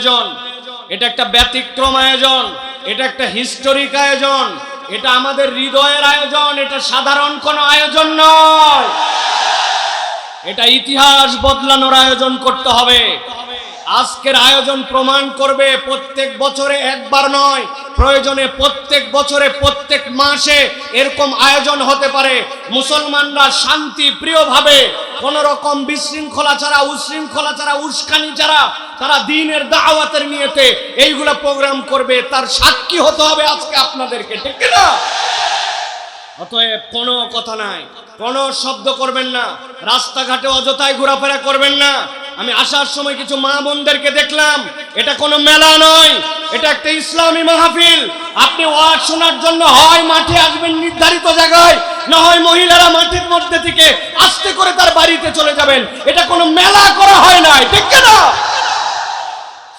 আয়োজন। এটা একটা ব্যতিক্রম আয়োজন, এটা একটা হিস্টোরিক আয়োজন, এটা আমাদের হৃদয়ের আয়োজন, এটা সাধারণ কোনো আয়োজন নয়। এটা ইতিহাস বদলানোর আয়োজন করতে হবে। আজকের আয়োজন প্রমাণ করবে প্রত্যেক বছরে একবার নয় প্রয়োজনে প্রত্যেক বছরে, প্রত্যেক মাসে এরকম আয়োজন হতে পারে। মুসলমানরা শান্তি প্রিয়ভাবে কোন রকম বিশৃঙ্খলা ছাড়া, উশৃঙ্খলা ছাড়া, উস্কানি ছাড়া তারা দিনের দাওয়াতের নিয়েতে এইগুলা প্রোগ্রাম করবে। তার সাক্ষী হতে হবে আজকে আপনাদেরকে, ঠিক না অতএব কোনো কথা নাই, কোনো শব্দ করবেন না, রাস্তাঘাটে অযথায় ঘোরাফেরা করবেন না। আমি আসার সময় কিছু মা বোনদেরকে দেখলাম, এটা কোনো মেলা নয় এটা একটা ইসলামী মাহফিল। আপনি ওয়াজ শোনার জন্য হয় মাঠে আসবেন নির্ধারিত জায়গায়, না হয় মহিলারা মাঠের মধ্যে থেকে আস্তে করে তার বাড়িতে চলে যাবেন। এটা কোনো মেলা করা হয় না ঠিক না